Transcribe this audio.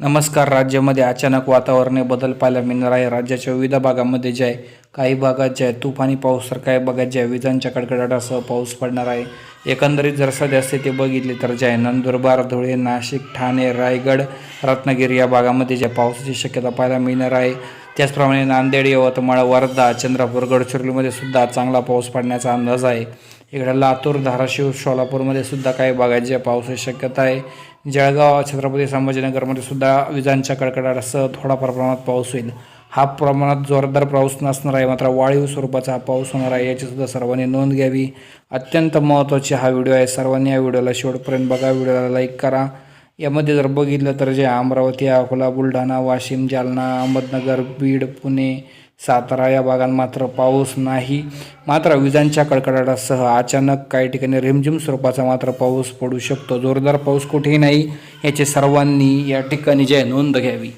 नमस्कार राज्यामध्ये अचानक वातावरणीय बदल पाहायला मिळणार आहे. राज्याच्या विविध भागामध्ये जे आहे काही भागात जे आहे तुफानी पाऊस तर काही भागात जे आहे विजांच्या कडकडाटासह पाऊस पडणार आहे. एकंदरीत जर सध्या स्थिती बघितली तर जे आहे नंदुरबार धुळे नाशिक ठाणे रायगड रत्नागिरी या भागामध्ये जे पावसाची शक्यता पाहायला मिळणार आहे. त्याचप्रमाणे नांदेड यवतमाळ वर्धा चंद्रपूर गडचिरोलीमध्ये सुद्धा चांगला पाऊस पडण्याचा अंदाज आहे. इकडे लातूर धाराशिव सोलापूरमध्ये सुद्धा काही भागात जे पावसाची शक्यता आहे. जळगाव छत्रपती संभाजीनगरमध्ये सुद्धा विजांच्या कडकडाटासह थोडाफार प्रमाणात पाऊस होईल. हा प्रमाणात जोरदार पाऊस नसणार आहे मात्र वाळीव स्वरूपाचा हा पाऊस होणार आहे याचीसुद्धा सर्वांनी नोंद घ्यावी. अत्यंत महत्त्वाची हा व्हिडिओ आहे. सर्वांनी या व्हिडिओला शेवटपर्यंत बघा. व्हिडिओला लाईक करा. यामध्ये जर बघितलं तर जे अमरावती अकोला बुलढाणा वाशिम जालना अहमदनगर बीड पुणे सातारा या भागात मात्र पाऊस नाही. मात्र विजांच्या कडकडाटासह अचानक काही ठिकाणी रिमझिम स्वरूपाचा मात्र पाऊस पडू शकतो. जोरदार पाऊस कुठेही नाही. याची सर्वांनी या ठिकाणी जे नोंद घ्यावी.